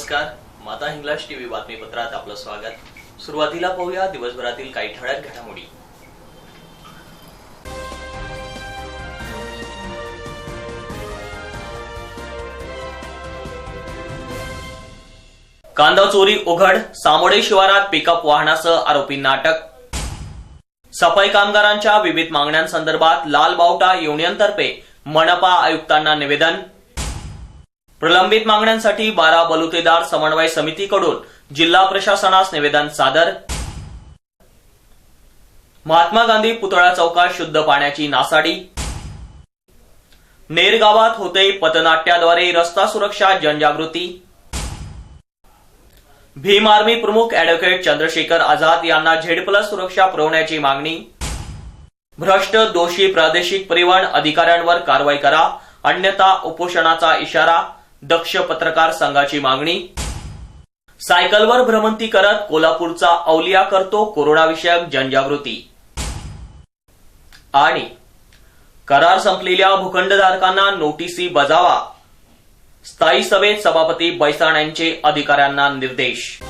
नमस्कार माता हिंगलाज टीव्ही बातमीपत्रात आपलं स्वागत. सुरुवातीला पाहूया दिवसभरातील काही ठळक घडामोडी. कांदा चोरी उघड सामोडे शिवारात पिकअप वाहनासह आरोपींना अटक सफाई कामगारांच्या विविध मागण्यांसंदर्भात लाल बावटा युनियनतर्फे मनपा आयुक्तांना निवेदन. प्रलंबित मागण्यांसाठी बारा बलुतेदार समन्वय समितीकडून जिल्हा प्रशासनास निवेदन सादर. महात्मा गांधी पुतळा चौकात शुद्ध पाण्याची नासाडी. नेर गावात होते पथनाट्याद्वारे रस्ता सुरक्षा जनजागृती. भीम आर्मी प्रमुख अॅडव्होकेट चंद्रशेखर आझाद यांना झेड प्लस सुरक्षा पुरवण्याची मागणी. भ्रष्ट दोषी प्रादेशिक परिवहन अधिकाऱ्यांवर कारवाई करा अन्यथा उपोषणाचा इशारा. दक्ष पत्रकार संघाची मागणी. सायकलवर भ्रमंती करत कोल्हापूरचा औलिया करतो कोरोनाविषयक जनजागृती. आणि करार संपलेल्या भूखंडधारकांना नोटिसी बजावा. स्थायी सभेत सभापती बैसाण यांचे अधिकाऱ्यांना निर्देश.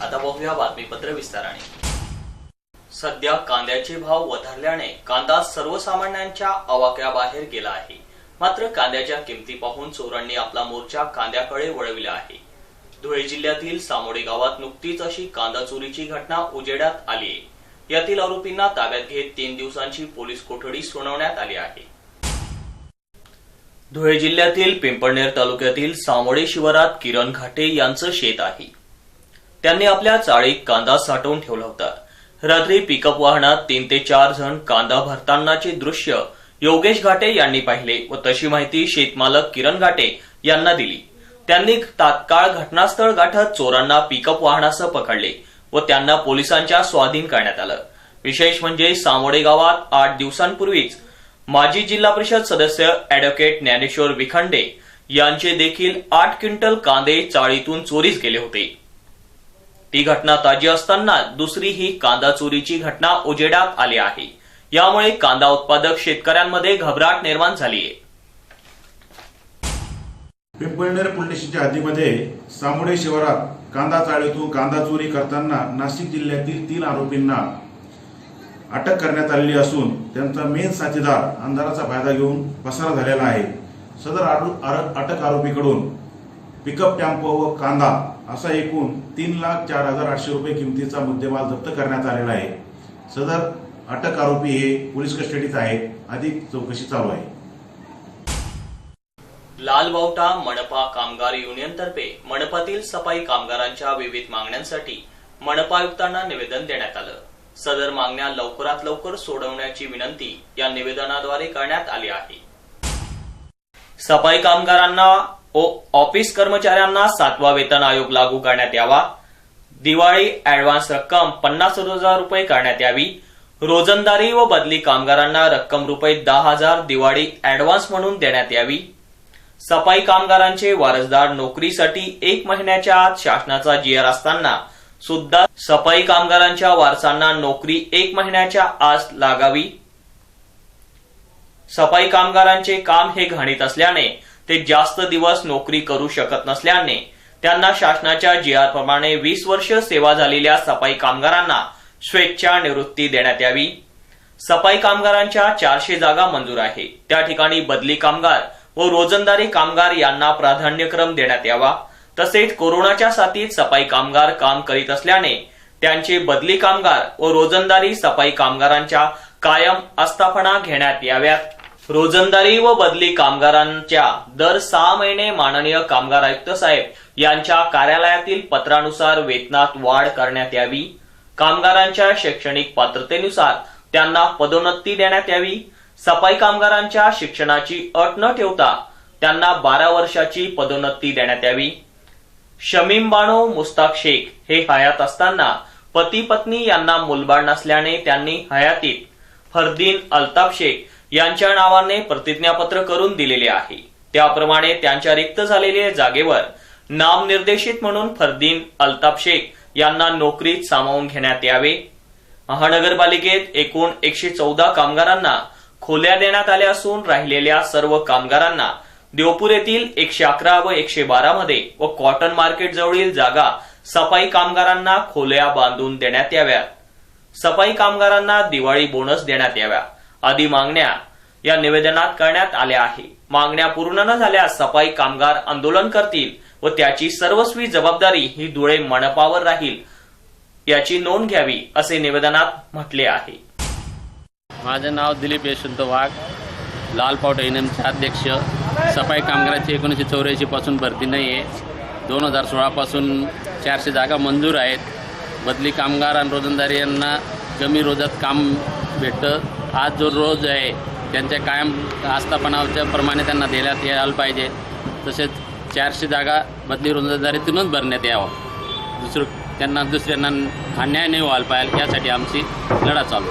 आता बघूया बातमीपत्र विस्ताराने. सध्या कांद्याचे भाव वधारल्याने कांदा सर्वसामान्यांच्या आवाक्याबाहेर गेला आहे. मात्र कांद्याच्या किमती पाहून चोरांनी आपला मोर्चा कांद्याकडे वळविला आहे. धुळे जिल्ह्यातील सामोडे गावात नुकतीच अशी कांदा चोरीची घटना उजेडात आली आहे. यातील आरोपींना ताब्यात घेत तीन दिवसांची पोलीस कोठडी सुनावण्यात आली आहे. धुळे जिल्ह्यातील पिंपळनेर तालुक्यातील सामोडे शिवारात किरण घाटे यांचं शेत आहे. त्यांनी आपल्या चाळीत कांदा साठवून ठेवला होता. रात्री पिकअप वाहनात तीन ते चार जण कांदा भरतानाचे दृश्य योगेश घाटे यांनी पाहिले व तशी माहिती शेतमालक किरण घाटे यांना दिली. त्यांनी तात्काळ घटनास्थळ गाठत चोरांना पिकअप वाहनासह पकडले व त्यांना पोलिसांच्या स्वाधीन करण्यात आलं. विशेष म्हणजे सामोडे गावात आठ दिवसांपूर्वीच माजी जिल्हा परिषद सदस्य अॅडव्होकेट ज्ञानेश्वर विखंडे यांचे देखील आठ क्विंटल कांदे चाळीतून चोरीस गेले होते. ती घटना ताजी असताना दुसरी ही कांदा चोरीची घटना उजेडात आली आहे. यामुळे कांदा उत्पादक शेतकऱ्यांमध्ये घबराट निर्माण झाली आहे. पिंपळनेर पोलीस स्टेशनच्या हद्दीमध्ये सामोडे शिवारात कांदा चाळीतून कांदा चोरी करताना नाशिक जिल्ह्यातील तीन आरोपींना अटक करण्यात आलेली असून त्यांचा मेन साथीदार अंधाराचा फायदा घेऊन पसार झालेला आहे. सदर आरो- अटक आरोपीकडून पिकअप टॅम्पो व कांदा असा एकूण तीन लाख चार हजार आठशे रुपये किमतीचा मुद्देमाल जप्त करण्यात आलेला आहे. सदर अटक आरोपी हे पोलीस कस्टडीत आहेत. अधिक चौकशी चालू आहे. लाल बावटा मनपा कामगार युनियनतर्फे मनपातील सफाई कामगारांच्या विविध मागण्यांसाठी मनपा आयुक्तांना निवेदन देण्यात आलं. सदर मागण्या लवकरात लवकर सोडवण्याची विनंती या निवेदनाद्वारे करण्यात आली आहे. सफाई कामगारांना ऑफिस कर्मचाऱ्यांना सातवा वेतन आयोग लागू करण्यात यावा. दिवाळी ऍडव्हान्स रक्कम पन्नास हजार रुपये करण्यात यावी. रोजंदारी व बदली कामगारांना रक्कम रुपये दहा हजार दिवाळी ऍडव्हान्स म्हणून देण्यात यावी. सफाई कामगारांचे वारसदार नोकरीसाठी एक महिन्याच्या आत शासनाचा जीआर असताना सुद्धा सफाई कामगारांच्या वारसांना नोकरी एक महिन्याच्या आत लागावी. सफाई कामगारांचे काम हे घाणीत असल्याने ते जास्त दिवस नोकरी करू शकत नसल्याने त्यांना शासनाच्या जीआर प्रमाणे वीस वर्ष सेवा झालेल्या सफाई कामगारांना स्वेच्छा निवृत्ती देण्यात यावी. सफाई कामगारांच्या चारशे जागा मंजूर आहे. त्या ठिकाणी बदली कामगार व रोजंदारी कामगार यांना प्राधान्यक्रम देण्यात यावा. तसेच कोरोनाच्या साथीत सफाई कामगार काम करीत असल्याने त्यांचे बदली कामगार व रोजंदारी सफाई कामगारांच्या कायम आस्थापना घेण्यात याव्यात. रोजंदारी व बदली कामगारांच्या दर सहा महिने माननीय कामगार आयुक्त साहेब यांच्या कार्यालयातील पत्रानुसार वेतनात वाढ करण्यात यावी. कामगारांच्या शैक्षणिक पात्रतेनुसार त्यांना पदोन्नती देण्यात यावी. सफाई कामगारांच्या शिक्षणाची अट न ठेवता त्यांना बारा वर्षाची पदोन्नती देण्यात यावी. शमीम बाणो मुस्ताक शेख हे हयात असताना पती पत्नी यांना मुलबाळ नसल्याने त्यांनी हयातीत फरदीन अल्ताफ शेख यांच्या नावाने प्रतिज्ञापत्र करून दिलेले आहे. त्याप्रमाणे त्यांच्या रिक्त झालेल्या जागेवर नामनिर्देशित म्हणून फरदीन अल्ताफ शेख यांना नोकरीत सामावून घेण्यात यावे. महानगरपालिकेत एकूण एकशे चौदा कामगारांना खोल्या देण्यात आल्या असून राहिलेल्या सर्व कामगारांना देवपूर येथील एकशे अकरा व एकशे बारा मध्ये व कॉटन मार्केट जवळील जागा सफाई कामगारांना खोल्या बांधून देण्यात याव्यात. सफाई कामगारांना दिवाळी बोनस देण्यात याव्या आदी मागण्या या निवेदनात करण्यात आल्या आहे. मागण्या पूर्ण न झाल्यास सफाई कामगार आंदोलन करतील व त्याची सर्वस्वी जबाबदारी ही धुळे मनपावर राहील याची नोंद घ्यावी असे निवेदनात म्हटले आहे. माझं नाव दिलीप यशवंत वाघ. लाल पावटा एन अध्यक्ष. सफाई कामगाराची एकोणीसशे चौऱ्याऐंशीपासून भरती नाही आहे दोन हजार सोळापासून चारशे जागा मंजूर आहेत. बदली कामगार आणि रोजंदारी यांना कमी रोजात काम भेटतं. आज जो रोज आहे त्यांच्या कायम आस्थापनाच्या प्रमाणे त्यांना देण्यात यायला पाहिजे. तसेच चारशे जागा बदली रोजंदारीतूनच भरण्यात यावं. दुसरं त्यांना दुसऱ्यांना अन्याय नाही व्हायला पाहिजे यासाठी आमची लढा चालू.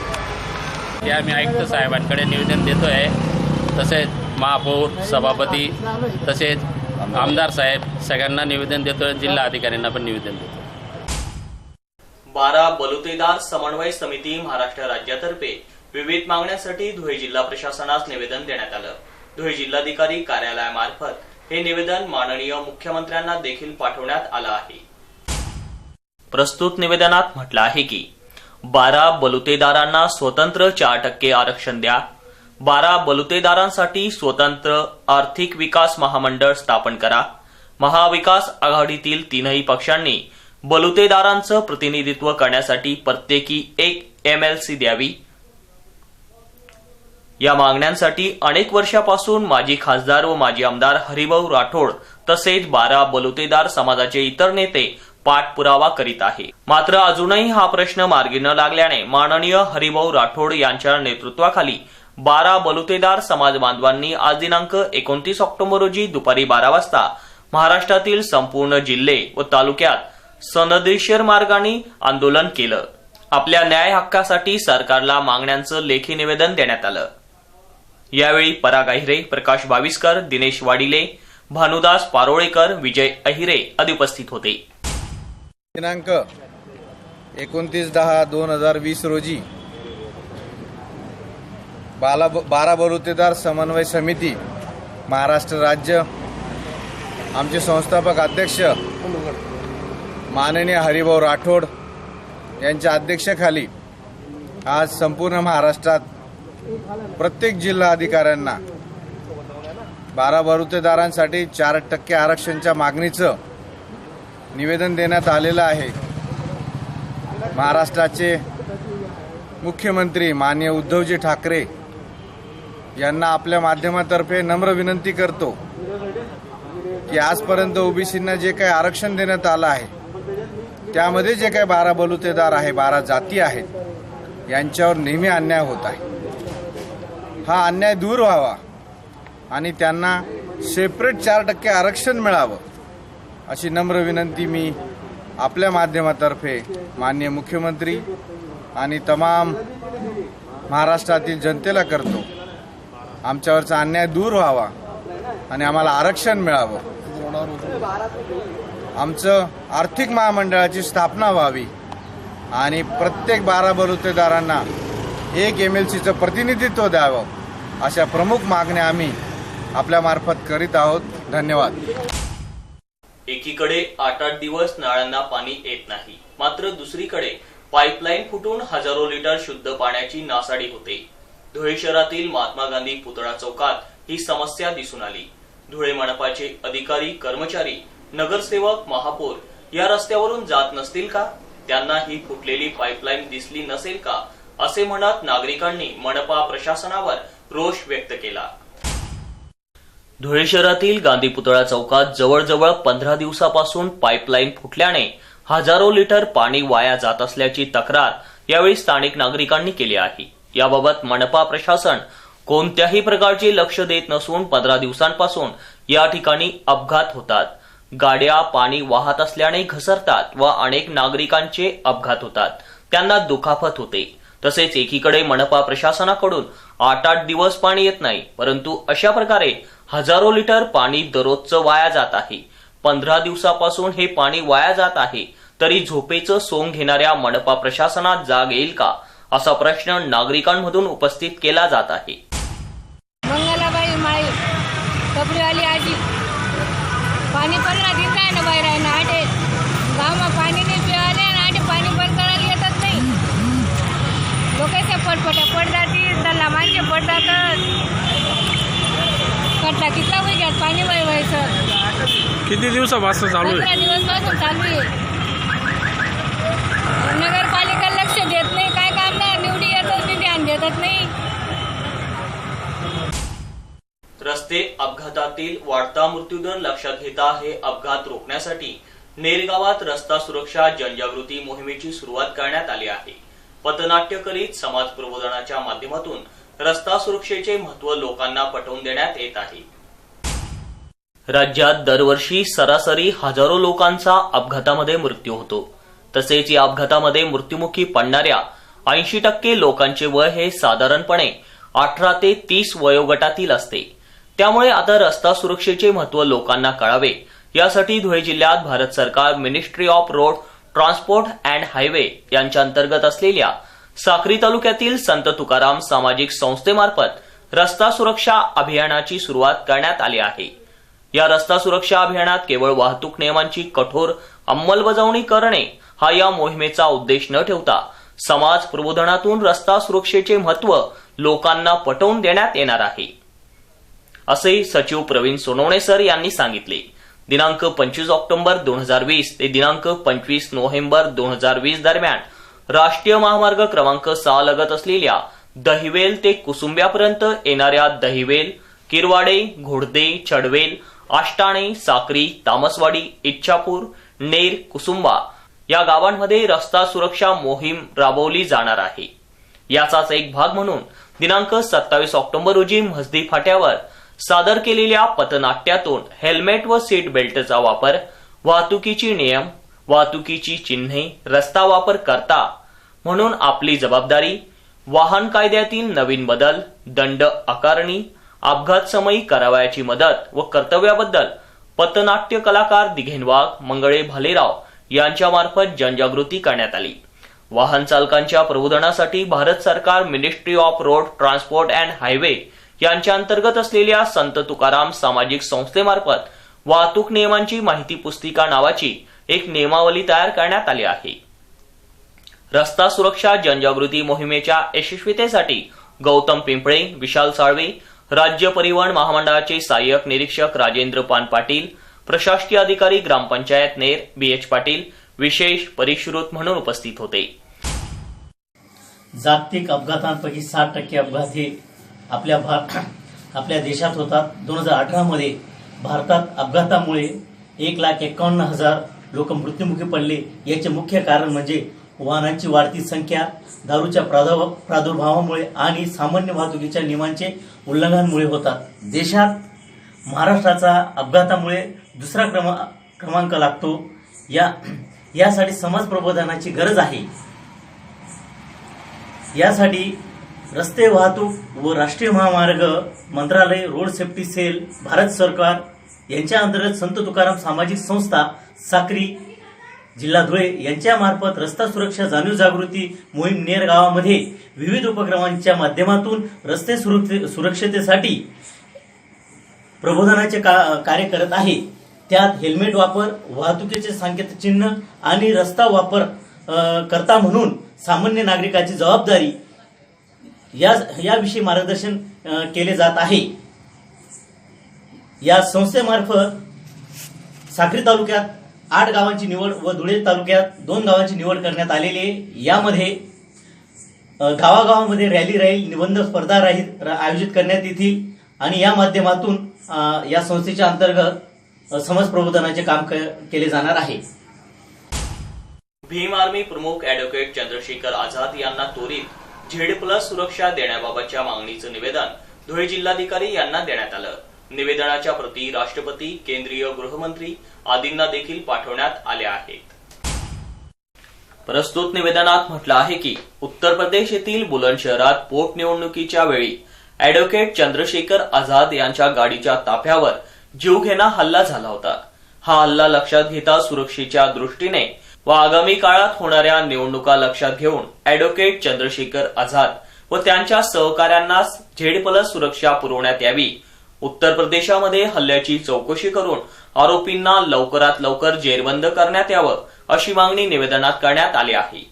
हे आम्ही आयुक्त साहेबांकडे निवेदन देतो आहे तसेच महापौर सभापती तसेच आमदार साहेब सगळ्यांना निवेदन देतो जिल्हा अधिकाऱ्यांना पण निवेदन देतो बारा बलुतेदार समन्वय समिती महाराष्ट्र राज्यातर्फे विविध मागण्यासाठी धुळे जिल्हा प्रशासनास निवेदन देण्यात आलं. धुळे जिल्हाधिकारी कार्यालयामार्फत हे निवेदन माननीय मुख्यमंत्र्यांना देखील पाठवण्यात आलं आहे. प्रस्तुत निवेदनात म्हटलं आहे की बारा बलुतेदारांना स्वतंत्र चार टक्के आरक्षण द्या. बारा बलुतेदारांसाठी स्वतंत्र आर्थिक विकास महामंडळ स्थापन करा. महाविकास आघाडीतील तीनही पक्षांनी बलुतेदारांचं प्रतिनिधित्व करण्यासाठी प्रत्येकी एक एमएलसी द्यावी. या मागण्यांसाठी अनेक वर्षापासून माजी खासदार व माजी आमदार हरिभाऊ राठोड तसेच बारा बलुतेदार समाजाचे इतर नेते पाठपुरावा करीत आहे. मात्र अजूनही हा प्रश्न मार्गी न लागल्याने माननीय हरिभाऊ राठोड यांच्या नेतृत्वाखाली बारा बलुतेदार समाज बांधवांनी आज दिनांक एकोणतीस ऑक्टोबर रोजी दुपारी बारा वाजता महाराष्ट्रातील संपूर्ण जिल्हे व तालुक्यात सनदेश्वर मार्गाने आंदोलन केलं. आपल्या न्याय हक्कासाठी सरकारला मागण्यांचं लेखी निवेदन देण्यात आलं. यावेळी पराग अहिरे प्रकाश बाविस्कर दिनेश वाडिले भानुदास पारोळेकर विजय अहिरे आदी उपस्थित होते. दिनांक एकोणतीस दहा दोन हजार वीस रोजी बाला बारा बलुतेदार समन्वय समिती महाराष्ट्र राज्य आमचे संस्थापक अध्यक्ष माननीय हरिभाऊ राठोड यांच्या अध्यक्षाखाली आज संपूर्ण महाराष्ट्रात प्रत्येक जिल्हा अधिकाऱ्यांना बारा बलुतेदारांसाठी चार टक्के आरक्षणच्या मागणीचं निवेदन देण्यात आलेलं आहे. महाराष्ट्राचे मुख्यमंत्री माननीय उद्धवजी ठाकरे यांना आपल्या माध्यमातर्फे नम्र विनंती करतो की आजपर्यंत ओबीसींना जे काही आरक्षण देण्यात आलं आहे त्यामध्ये जे काही बारा बलुतेदार आहे बारा जाती आहेत यांच्यावर नेहमी अन्याय होत आहे. हा अन्याय दूर व्हावा आणि त्यांना सेपरेट चार टक्के आरक्षण मिळावं अशी नम्र विनंती मी आपल्या माध्यमातर्फे माननीय मुख्यमंत्री आणि तमाम महाराष्ट्रातील जनतेला करतो. आमच्यावरचा अन्याय दूर व्हावा आणि आम्हाला आरक्षण मिळावं. आमचं आर्थिक महामंडळाची स्थापना व्हावी आणि प्रत्येक बारा बलुतेदारांना एक एम एल सीचं प्रतिनिधित्व द्यावं अशा प्रमुख मागण्या आम्ही आपल्या मार्फत करीत आहोत. धन्यवाद. एकीकडे आठ आठ दिवस नळांना पाणी येत नाही मात्र दुसरीकडे पाईपलाईन फुटून हजारो लिटर शुद्ध पाण्याची नासाडी होते. धुळे शहरातील महात्मा गांधी पुतळा चौकात ही समस्या दिसून आली. धुळे मनपाचे अधिकारी कर्मचारी नगरसेवक महापौर या रस्त्यावरून जात नसतील का? त्यांना ही फुटलेली पाईपलाईन दिसली नसेल का? असे म्हणत नागरिकांनी मनपा प्रशासनावर रोष व्यक्त केला. धुळे शहरातील गांधी पुतळा चौकात जवळजवळ पंधरा दिवसापासून पाईपलाईन फुटल्याने हजारो लिटर पाणी वाया जात असल्याची तक्रार यावेळी स्थानिक नागरिकांनी केली आहे. याबाबत मनपा प्रशासन कोणत्याही प्रकारचे लक्ष देत नसून पंधरा दिवसांपासून या ठिकाणी अपघात होतात. गाड्या पाणी वाहत असल्याने घसरतात व अनेक नागरिकांचे अपघात होतात. त्यांना दुखापत होते. तसेच एकीकडे मनपा प्रशासनाकडून आठ आठ दिवस पाणी येत नाही परंतु अशा प्रकारे हजारो लिटर पाणी दररोजचं वाया जात आहे. पंधरा दिवसापासून हे पाणी वाया जात आहे तरी झोपेचं सोंग घेणाऱ्या मनपा प्रशासनात जाग येईल का असा प्रश्न नागरिकांमधून उपस्थित केला जात आहे. मंगलाबाई माळी कपडीवाली आजी. पाणी पंधरा दिवस आहे ना बाहेर आहे ना आटे गावात पाणी नाही पिवाले ना आटे पाणी बंद करायला येतच नाही पटपट्या पडतात दल्ला माणसे पडतात कट्टा कितला वैग्यात पाणी वळवायचं किती दिवसापासून चालू आहे? पंधरा दिवसपासून चालू आहे. नगरपालिका लक्ष देत नाही काय काम नाही निवडी येतच नाही ध्यान देतच नाही. रस्ते अपघातातील वाढता मृत्यूदर लक्षात घेता हे अपघात रोखण्यासाठी नेर गावात रस्ता सुरक्षा जनजागृती मोहिमेची सुरुवात करण्यात आली आहे. पथनाट्य करीत समाज प्रबोधनाच्या माध्यमातून रस्ता सुरक्षेचे महत्त्व लोकांना पटवून देण्यात येत आहे. राज्यात दरवर्षी सरासरी हजारो लोकांचा अपघातामध्ये मृत्यू होतो. तसेच या अपघातामध्ये मृत्युमुखी पडणाऱ्या ऐंशी टक्के लोकांचे वय हे साधारणपणे अठरा ते तीस वयोगटातील असते. त्यामुळे आता रस्ता सुरक्षेचे महत्त्व लोकांना कळावे यासाठी धुळे जिल्ह्यात भारत सरकार ministry of road transport and highway यांच्या अंतर्गत असलेल्या साक्री तालुक्यातील संत तुकाराम सामाजिक संस्थेमार्फत रस्ता सुरक्षा अभियानाची सुरुवात करण्यात आली आहे. या रस्ता सुरक्षा अभियानात केवळ वाहतूक नियमांची कठोर अंमलबजावणी करणे हा या मोहिमेचा उद्देश न ठेवता समाज प्रबोधनातून रस्ता सुरक्षेचे महत्त्व लोकांना पटवून देण्यात येणार आहे. असे सचिव प्रवीण सोनवणे सर यांनी सांगितले. दिनांक पंचवीस ऑक्टोबर दोन हजार वीस ते दिनांक पंचवीस नोव्हेंबर दोन हजार वीस दरम्यान राष्ट्रीय महामार्ग क्रमांक सहा लगत असलेल्या दहिवेल ते कुसुंब्यापर्यंत येणाऱ्या दहिवेल किरवाडे घोडदे चडवेल आष्टाणे साक्री तामसवाडी इच्छापूर नेर कुसुंबा या गावांमध्ये रस्ता सुरक्षा मोहीम राबवली जाणार आहे. याचाच एक भाग म्हणून दिनांक सत्तावीस ऑक्टोबर रोजी मस्दी फाट्यावर सादर केलेल्या पथनाट्यातून हेल्मेट व सीट बेल्टचा वापर वाहतुकीची नियम वाहतुकीची चिन्हे रस्ता वापर करता म्हणून आपली जबाबदारी वाहन कायद्यातील नवीन बदल दंड आकारणी अपघात समयी करावयाची मदत व कर्तव्याबद्दल पथनाट्य कलाकार दिघेन वाघ मंगळे भालेराव यांच्यामार्फत जनजागृती करण्यात आली. वाहन चालकांच्या प्रबोधनासाठी भारत सरकार ministry of road transport and highway यांच्या अंतर्गत असलेल्या संत तुकाराम सामाजिक संस्थेमार्फत वाहतूक नियमांची माहिती पुस्तिका नावाची एक नियमावली तयार करण्यात आली आहे. रस्ता सुरक्षा जनजागृती मोहिमेच्या यशस्वीतेसाठी गौतम पिंपळे विशाल साळवे राज्य परिवहन महामंडळाचे सहाय्यक निरीक्षक राजेंद्र पान पाटील प्रशासकीय अधिकारी ग्रामपंचायत नेर बी एच पाटील विशेष परिश्रुत म्हणून उपस्थित होते. जागतिक अपघातांपैकी साठ टक्के अपघात हे आपल्या भार आपल्या देशात होतात दोन हजार अठरामध्ये भारतात अपघातामुळे एक लाख एकावन्न हजार लोक मृत्युमुखी पडले. याचे मुख्य कारण म्हणजे वाहनांची वाढती संख्या दारूच्या प्रादुर्भाव- प्रादुर्भावामुळे आणि सामान्य वाहतुकीच्या नियमांचे उल्लंघनामुळे होतात देशात महाराष्ट्राचा अपघातामुळे दुसरा क्रमा क्रमांक लागतो. या यासाठी समाज प्रबोधनाची गरज आहे. यासाठी रस्ते वाहतूक व राष्ट्रीय महामार्ग मंत्रालय रोड सेफ्टी सेल भारत सरकार यांच्या अंतर्गत संत तुकाराम सामाजिक संस्था साक्री जिल्हा धुळे यांच्या मार्फत रस्ता सुरक्षा जाणीव जागृती मोहीम नेर गावामध्ये विविध उपक्रमांच्या माध्यमातून रस्ते सुरक्षे- सुरक्षतेसाठी प्रबोधनाचे का- कार्य करत आहे. त्यात हेल्मेट वापर वाहतुकीचे संकेतचिन्ह आणि रस्ता वापर करता म्हणून सामान्य नागरिकाची जबाबदारी या याविषयी मार्गदर्शन केले जात आहे. या संस्थेमार्फत साखरी तालुक्यात आठ गावांची निवड व धुळे तालुक्यात दोन गावांची निवड करण्यात आलेली आहे. यामध्ये गावागावांमध्ये गावागावामध्ये रॅली राहील निबंध स्पर्धा राहील आयोजित करण्यात येतील आणि या माध्यमातून या संस्थेच्या अंतर्गत समाज प्रबोधनाचे काम केले जाणार आहे. भीम आर्मी प्रमुख ऍडव्होकेट चंद्रशेखर आझाद यांना त्वरित झेड प्लस सुरक्षा देण्याबाबतच्या मागणीचं निवेदन धुळे जिल्हाधिकारी यांना देण्यात आलं. निवेदनाच्या प्रती राष्ट्रपती केंद्रीय गृहमंत्री आदींना देखील पाठवण्यात आल्या आहेत. प्रस्तुत निवेदनात म्हटलं आहे की उत्तर प्रदेश येथील बुलंद शहरात पोटनिवडणुकीच्या वेळी अॅडव्होकेट चंद्रशेखर आझाद यांच्या गाडीच्या ताफ्यावर जीवघेणा हल्ला झाला होता. हा हल्ला लक्षात घेता सुरक्षेच्या दृष्टीने व आगामी काळात होणाऱ्या निवडणुका लक्षात घेऊन अॅडव्होकेट चंद्रशेखर आझाद व त्यांच्या सहकाऱ्यांना झेड प्लस सुरक्षा पुरवण्यात यावी. उत्तर प्रदेशामध्ये हल्ल्याची चौकशी करून आरोपींना लवकरात लवकर जेरबंद करण्यात यावं अशी मागणी निवेदनात करण्यात आली आहे.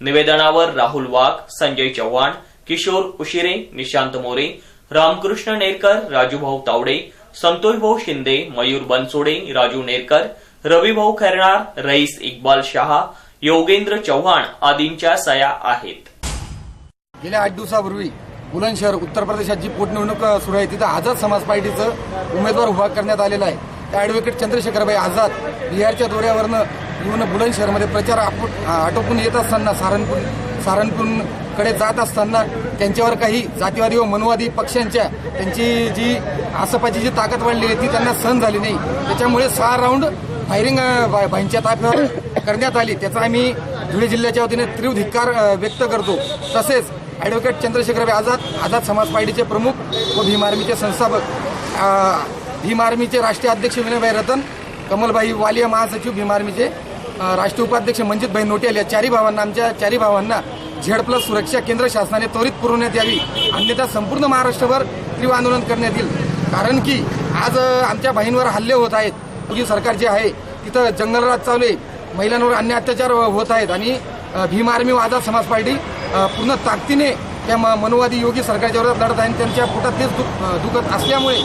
निवेदनावर राहुल वाघ संजय चव्हाण किशोर उशिरे निशांत मोरे रामकृष्ण नेरकर राजूभाऊ तावडे संतोषभाऊ शिंदे मयूर बनसोडे राजू नेरकर रविभाऊ खैरणार रईस इक्बाल शहा योगेंद्र चव्हाण आदींच्या सया आहेत. गेल्या आठ दिवसापूर्वी बुलंदशहर उत्तर प्रदेशात जी पोटनिवडणूक सुरू आहे तिथं आझाद समाज पार्टीचं उमेदवार उभा करण्यात आलेला आहे. त्या ॲडव्होकेट चंद्रशेखरभाई आझाद बिहारच्या दौऱ्यावरनं येऊन बुलंदशहरमध्ये प्रचार आटोपून येत असताना सहारणपूर सहारणपूरकडे जात असताना त्यांच्यावर काही जातीवादी व मनवादी पक्षांच्या त्यांची जी आसपाची जी ताकद वाढली आहे ती त्यांना सहन झाली नाही. त्याच्यामुळे सहा राऊंड फायरिंग भाईंच्या ताफ्यावर करण्यात आली. त्याचा आम्ही धुळे जिल्ह्याच्या वतीने तीव्र धिक्कार व्यक्त करतो. तसेच ॲडव्होकेट चंद्रशेखर आझाद आझाद समाज पार्टीचे प्रमुख व भीम आर्मीचे संस्थापक भीम आर्मीचे राष्ट्रीय अध्यक्ष विनयभाई रतन कमलभाई वालिया महासचिव भीम आर्मीचे राष्ट्रीय उपाध्यक्ष मंजितभाई नोटेल या चारी भावांना आमच्या चारी भावांना झेड प्लस सुरक्षा केंद्र शासनाने त्वरित पुरवण्यात यावी. अन्यथा संपूर्ण महाराष्ट्रभर तीव्र आंदोलन करण्यात येईल. कारण की आज आमच्या बहिणीवर हल्ले होत आहेत. मोदी सरकार जे आहे तिथं जंगलराज चालू आहे. महिलांवर अन्य अत्याचार होत आहेत आणि भीम आर्मी वादा समाज पार्टी पूर्ण ताकदीने त्या म- मनोवादी योगी सरकारच्या विरोधात लढत आहे आणि त्यांच्या पोटात तेच दुख दुखत असल्यामुळे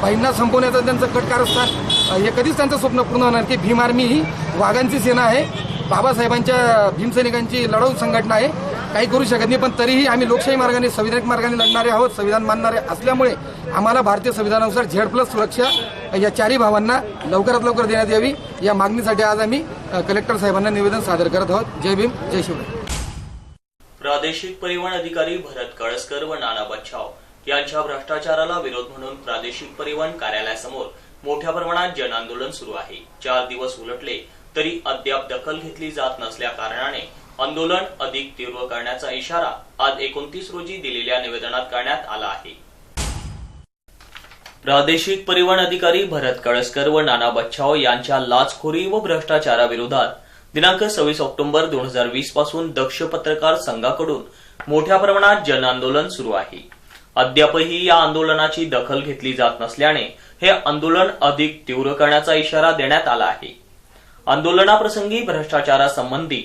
भाईंना संपवण्याचं त्यांचं कटकारस्थान हे कधीच त्यांचं स्वप्न पूर्ण होणार की भीम आर्मी ही वाघांची सेना आहे बाबासाहेबांच्या भीमसैनिकांची लढाऊ संघटना आहे. काही करू शकत नाही पण तरीही आम्ही लोकशाही मार्गाने संविधानिक मार्गाने लढणारे आहोत संविधान मानणारे असल्यामुळे आम्हाला भारतीय संविधानानुसार झेड प्लस सुरक्षा या चारही भावांना लवकरात लवकर देण्यात यावी. या मागणीसाठी आज आम्ही कलेक्टर साहेबांना निवेदन सादर करत आहोत. जय भीम जय शिवराय. प्रादेशिक परिवहन अधिकारी भरत कळसकर व नाना बच्छाव यांच्या भ्रष्टाचाराला विरोध म्हणून प्रादेशिक परिवहन कार्यालयासमोर मोठ्या प्रमाणात जनआंदोलन सुरू आहे. चार दिवस उलटले तरी अद्याप दखल घेतली जात नसल्या कारणाने आंदोलन अधिक तीव्र करण्याचा इशारा आज एकोणतीस रोजी दिलेल्या निवेदनात करण्यात आला आहे. प्रादेशिक परिवहन अधिकारी भरत कळसकर व नाना बच्छाव यांच्या लाचखोरी व भ्रष्टाचाराविरोधात दिनांक सव्वीस ऑक्टोबर दोन हजार वीसपासून दक्ष पत्रकार संघाकडून मोठ्या प्रमाणात जनआंदोलन सुरू आहे. अद्यापही या आंदोलनाची दखल घेतली जात नसल्याने हे आंदोलन अधिक तीव्र करण्याचा इशारा देण्यात आला आहे. आंदोलनाप्रसंगी भ्रष्टाचारासंबंधी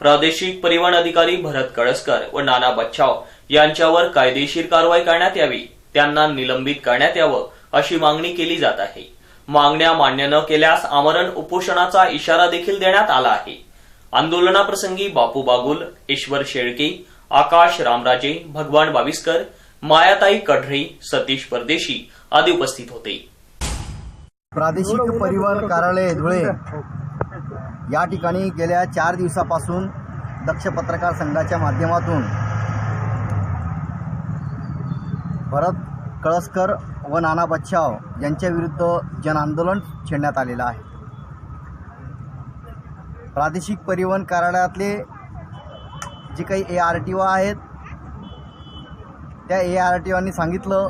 प्रादेशिक परिवहन अधिकारी भरत कळसकर व नाना बच्छाव यांच्यावर कायदेशीर कारवाई करण्यात यावी त्यांना निलंबित करण्यात यावं अशी मागणी केली जात आहे. मागण्या मान्य न केल्यास आमरण उपोषणाचा इशारा देखील देण्यात आला आहे. आंदोलनाप्रसंगी बापू बागुल ईश्वर शेळके आकाश रामराजे भगवान बाविस्कर मायाताई कढरे सतीश परदेशी आदी उपस्थित होते. प्रादेशिक परिवहन कार्यालय धुळे. या ठिकाणी गेल्या चार दिवसापासून दक्ष पत्रकार संघाच्या माध्यमातून भरत कळसकर व नाना बच्छाव यांच्याविरुद्ध जनआंदोलन छेडण्यात आलेलं आहे. प्रादेशिक परिवहन कार्यालयातले जे काही ए आर टी ओ आहेत त्या ए आर टी ओनी सांगितलं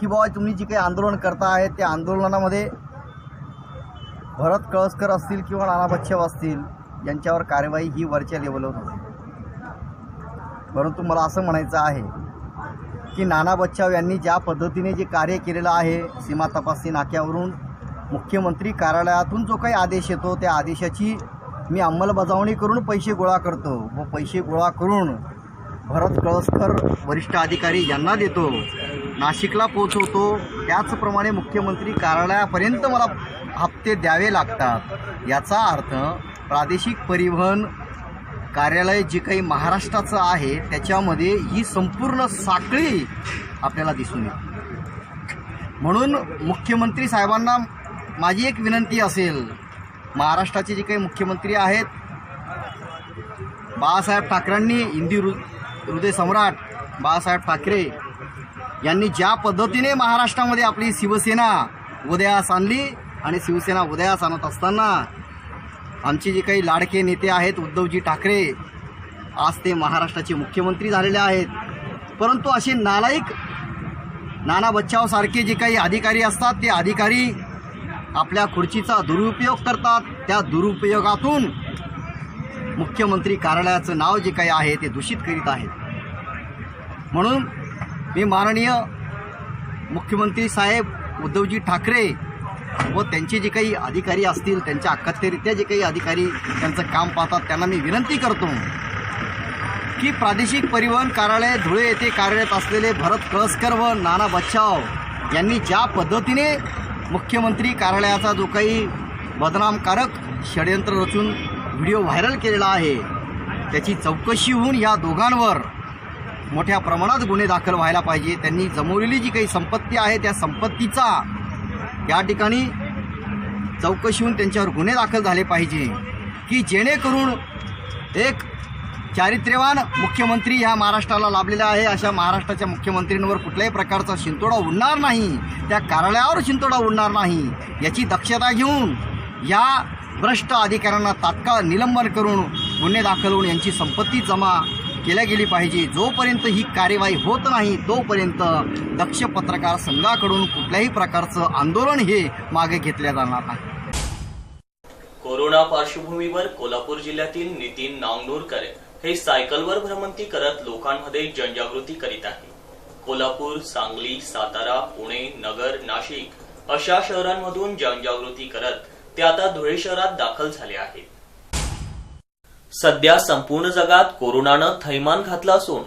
की बाबा तुम्ही जे काही आंदोलन करता आहे त्या आंदोलनामध्ये भरत कळसकर असतील किंवा नाना बच्छाव असतील यांच्यावर कार्यवाही ही वरच्या लेवलवर होते परंतु मला असं म्हणायचं आहे की नाना बच्चाव यांनी ज्या पद्धतीने जे कार्य केलेलं आहे सीमा तपासणी नाक्यावरून मुख्यमंत्री कार्यालयातून जो काही आदेश येतो त्या आदेशाची मी अंमलबजावणी करून पैसे गोळा करतो. व पैसे गोळा करून भरत कळसकर वरिष्ठ अधिकारी यांना देतो. नाशिकला पोचवतो त्याचप्रमाणे मुख्यमंत्री कार्यालयापर्यंत मला हप्ते द्यावे लागतात. याचा अर्थ प्रादेशिक परिवहन कार्यालय जे काही महाराष्ट्राचं आहे त्याच्यामध्ये ही संपूर्ण साखळी आपल्याला दिसून येते. म्हणून मुख्यमंत्री साहेबांना माझी एक विनंती असेल महाराष्ट्राचे जे काही मुख्यमंत्री आहेत बाळासाहेब ठाकरेंनी हिंदी हृ हृदय सम्राट बाळासाहेब ठाकरे यांनी ज्या पद्धतीने महाराष्ट्रामध्ये आपली शिवसेना उदयास आणली आणि शिवसेना उदयास आणत असताना आमचे जे काही लाडके नेते आहेत उद्धवजी ठाकरे आज ते महाराष्ट्राचे मुख्यमंत्री झालेले आहेत. परंतु असे नालायक नाना बच्चावसारखे जे काही अधिकारी असतात ते अधिकारी आपल्या खुर्चीचा दुरुपयोग करतात. त्या दुरुपयोगातून मुख्यमंत्री कार्यालयाचं नाव जे काही आहे ते दूषित करीत आहेत. म्हणून मी माननीय मुख्यमंत्री साहेब उद्धवजी ठाकरे व त्यांचे जे काही अधिकारी असतील त्यांच्या अखत्यारित्या जे काही अधिकारी त्यांचं काम पाहतात त्यांना मी विनंती करतो की प्रादेशिक परिवहन कार्यालय धुळे येथे कार्यरत असलेले भरत कळसकर व नाना बच्छाव यांनी ज्या पद्धतीने मुख्यमंत्री कार्यालयाचा जो काही बदनामकारक षडयंत्र रचून व्हिडिओ व्हायरल केलेला आहे त्याची चौकशी होऊन या दोघांवर मोठ्या प्रमाणात गुन्हे दाखल व्हायला पाहिजे. त्यांनी जमवलेली जी काही संपत्ती आहे त्या संपत्तीचा या ठिकाणी चौकशी होऊन त्यांच्यावर गुन्हे दाखल झाले पाहिजे की जेणेकरून एक चारित्र्यवान मुख्यमंत्री ह्या महाराष्ट्राला लाभलेला आहे. अशा महाराष्ट्राच्या मुख्यमंत्र्यांवर कुठल्याही प्रकारचा शिंतोडा उडणार नाही. त्या कार्यालयावर शिंतोडा उडणार नाही. याची दक्षता घेऊन या भ्रष्ट अधिकाऱ्यांना तात्काळ निलंबन करून गुन्हे दाखल होऊन यांची संपत्ती जमा केल्या गेली पाहिजे. जोपर्यंत ही कार्यवाही होत नाही तोपर्यंत दक्ष पत्रकार संघाकडून कुठल्याही प्रकारचं आंदोलन हे मागे घेतल्या जाणार नाही. कोरोना पार्श्वभूमीवर कोल्हापूर जिल्ह्यातील नितीन नांगनूरकर हे सायकलवर भ्रमंती करत लोकांमध्ये जनजागृती करीत आहे. कोल्हापूर सांगली सातारा पुणे नगर नाशिक अशा शहरांमधून जनजागृती करत ते आता धुळे शहरात दाखल झाले आहेत. सध्या संपूर्ण जगात कोरोनानं थैमान घातलं असून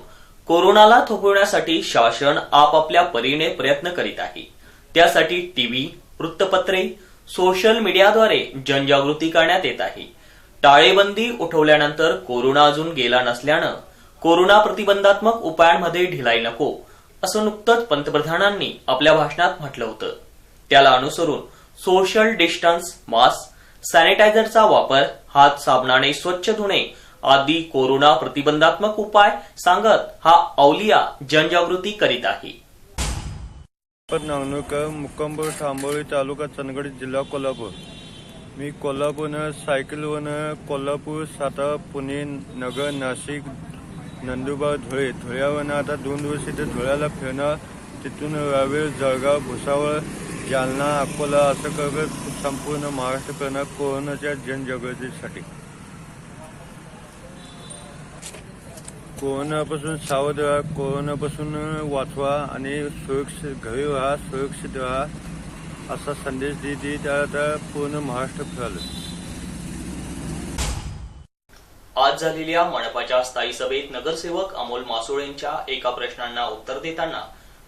कोरोनाला थोपवण्यासाठी शासन आपापल्या परीने प्रयत्न करीत आहे. त्यासाठी टीव्ही वृत्तपत्रे सोशल मीडियाद्वारे जनजागृती करण्यात येत आहे. टाळेबंदी उठवल्यानंतर कोरोना अजून गेला नसल्यानं कोरोना प्रतिबंधात्मक उपायांमध्ये ढिलाई नको असं नुकतंच पंतप्रधानांनी आपल्या भाषणात म्हटलं होतं. त्याला अनुसरून सोशल डिस्टन्स मास्क सॅनिटायझरचा वापर हात साबणाने स्वच्छ धुणे आदी कोरोना प्रतिबंधात्मक उपाय सांगत हा औलिया जनजागृती करीत आहे. नावणूक मुक्कामपूर थांबोळी तालुका चंदगड जिल्हा कोल्हापूर. मी कोल्हापूरनं सायकलवरनं कोल्हापूर सातारा पुणे नगर नाशिक नंदुरबार धुळे धुळ्यावरनं आता दोन दिवस इथे धुळ्याला फिरणार तिथून रावेर जळगाव भुसावळ जालना अकोला असं करत संपूर्ण महाराष्ट्र करणार कोरोनाच्या जनजागृतीसाठी. कोरोनापासून सावध राहा कोरोनापासून वाचवा आणि सुरक्षित घरी राहा सुरक्षित राहा असा संदेश दिली त्या आता पूर्ण महाराष्ट्र फिरालं आज झालेल्या मनपाच्या स्थायी सभेत नगरसेवक अमोल मासोळेंच्या एका प्रश्नांना उत्तर देताना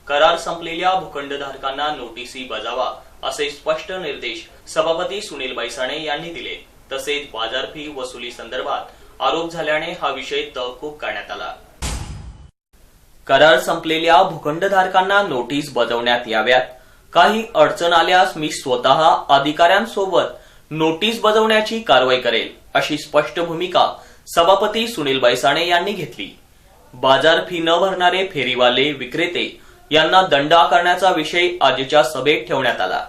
करार संपलेल्या भूखंडधारकांना नोटीसी बजावा. असे स्पष्ट निर्देश सभापती सुनील बैसाणे यांनी दिले. तसेच बाजार फी वसुली संदर्भात आरोप झाल्याने हा विषय तहकूब करण्यात आला. करार संपलेल्या भूखंडधारकांना नोटीस बजावण्यात याव्यात. काही अडचण आल्यास मी स्वतः अधिकाऱ्यांसोबत नोटीस बजावण्याची कारवाई करेल अशी स्पष्ट भूमिका सभापती सुनील बैसाणे यांनी घेतली. बाजार फी न भरणारे फेरीवाले विक्रेते यांना दंड आकारण्याचा विषय आजच्या सभेत ठेवण्यात आला.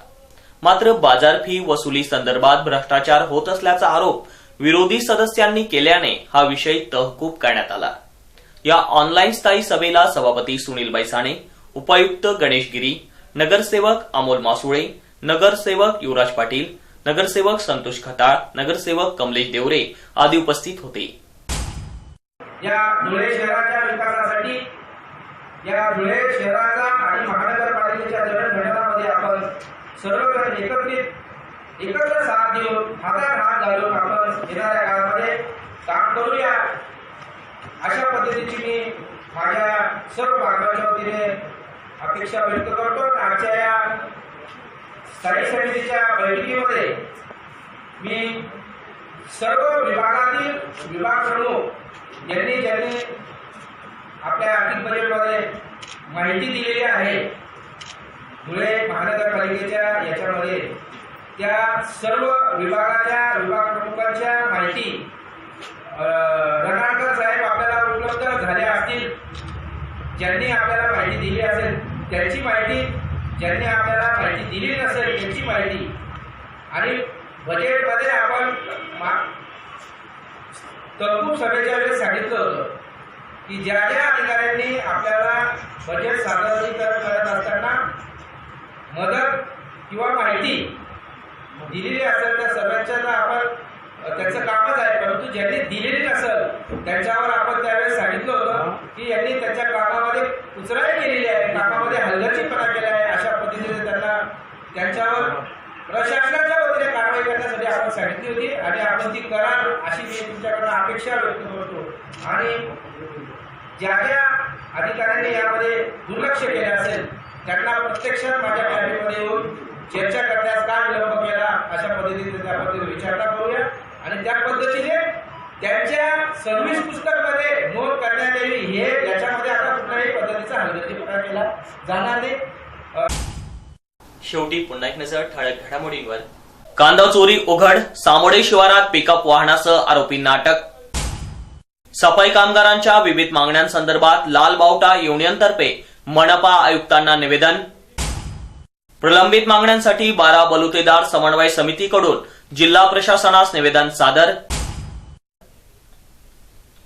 मात्र बाजार फी वसुली संदर्भात भ्रष्टाचार होत असल्याचा आरोप विरोधी सदस्यांनी केल्याने हा विषय तहकूब करण्यात आला. या ऑनलाईन स्थायी सभेला सभापती सुनील बैसाणे उपायुक्त गणेश गिरी नगरसेवक अमोल मासुळे नगरसेवक युवराज पाटील नगरसेवक संतोष खताळ नगरसेवक कमलेश देवरे आदी उपस्थित होते. या धुळे शहराच्या विकासासाठी या धुळे शहराचा आणि महानगरपालिकेच्या जडणघडणामध्ये आपण सर्वजण एकत्रित एकत्र साथ देऊन हातात हात घालून आपण येणाऱ्या काळामध्ये काम करूया. अशा पद्धतीची मी माझ्या सर्व भागाच्या वतीने अपेक्षा व्यक्त करतो. आणि आजच्या या स्थायी समितीच्या बैठकीमध्ये मी सर्व विभागातील विभाग प्रमुख यांनी ज्यांनी आपल्या आर्थिक बजेटमध्ये माहिती दिलेली आहे. धुळे महानगरपालिकेच्या याच्यामध्ये त्या सर्व विभागाच्या विभाग प्रमुखांच्या माहिती अं, साहेब आपल्याला उपलब्ध झाल्या असतील ज्यांनी आपल्याला माहिती दिली असेल त्यांची माहिती ज्यांनी आपल्याला माहिती दिली नसेल त्यांची माहिती. आणि बजेटमध्ये आपण तरतूद सभेच्या वेळेस सांगितलं होतं. की ज्या ज्या अधिकाऱ्यांनी आपल्याला बजेट सादरीकरण करत असताना मदत किंवा माहिती दिलेली असेल त्या सर्वांच्या आपण त्याचं कामच आहे. परंतु ज्यांनी दिलेली नसेल त्यांच्यावर आपण त्यावेळेस सांगितलं होतं की यांनी त्याच्या कामामध्ये कुचराई केलेली आहे. कामामध्ये हलगर्जीपणा केला आहे. अशा पद्धतीने त्यांना त्यांच्यावर प्रशासनाच्या वतीने कारवाई करण्यासाठी आपण सांगितली होती आणि आपण ती कराल अशी मी तुमच्याकडनं अपेक्षा व्यक्त करतो. आणि ज्या ज्या अधिकाऱ्यांनी यामध्ये दुर्लक्ष केले असेल त्यांना प्रत्यक्षात माझ्या कॅबिनेटमध्ये येऊन चर्चा करण्यास का विलंब केला अशा पद्धतीने त्या पद्धतीने विचारणा करूया. आणि त्या पद्धतीने त्यांच्या सर्व्हिस पुस्तकमध्ये नोंद करण्यात येईल हे याच्यामध्ये आता कुठल्याही पद्धतीचा हलगर्जीपणा केला जाणार नाही. शेवटी पुन्हा एक नजर ठळक घडामोडींवर. कांदा चोरी उघड सामोडे शिवारात पिकअप वाहनासह आरोपींना अटक सफाई कामगारांच्या विविध मागण्यांसंदर्भात लाल बावटा युनियनतर्फे मनपा आयुक्तांना निवेदन. प्रलंबित मागण्यांसाठी बारा बलुतेदार समन्वय समितीकडून जिल्हा प्रशासनास निवेदन सादर.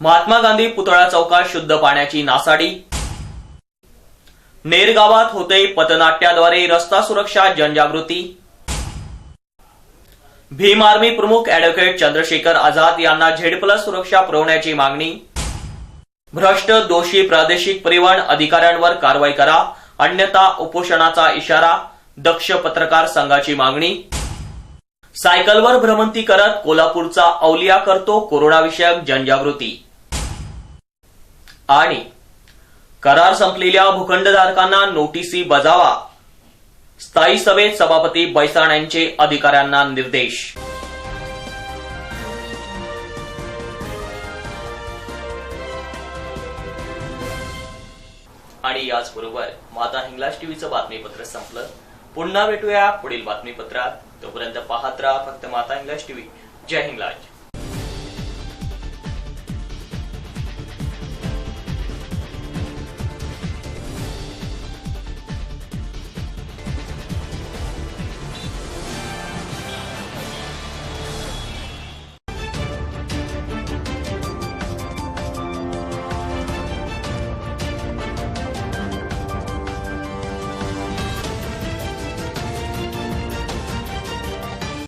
महात्मा गांधी पुतळा चौकात शुद्ध पाण्याची नासाडी. नेर गावात होते पथनाट्याद्वारे रस्ता सुरक्षा जनजागृती. भीम आर्मी प्रमुख अॅडव्होकेट चंद्रशेखर आझाद यांना झेड प्लस सुरक्षा पुरवण्याची मागणी. भ्रष्ट दोषी प्रादेशिक परिवहन अधिकाऱ्यांवर कारवाई करा. अन्यथा उपोषणाचा इशारा दक्ष पत्रकार संघाची मागणी. सायकलवर भ्रमंती करत कोल्हापूरचा औलिया करतो कोरोनाविषयक जनजागृती. आणि करार संपलेल्या भूखंडधारकांना नोटिसी बजावा. स्थायी सभेत सभापती बैसाण यांचे अधिकाऱ्यांना निर्देश. आणि याचबरोबर माता हिंग्लाज टीव्हीचं बातमीपत्र संपलं. पुन्हा भेटूया पुढील बातमीपत्रात. तोपर्यंत पाहत राहा फक्त माता हिंग्लाज टीव्ही. जय हिंगलाज.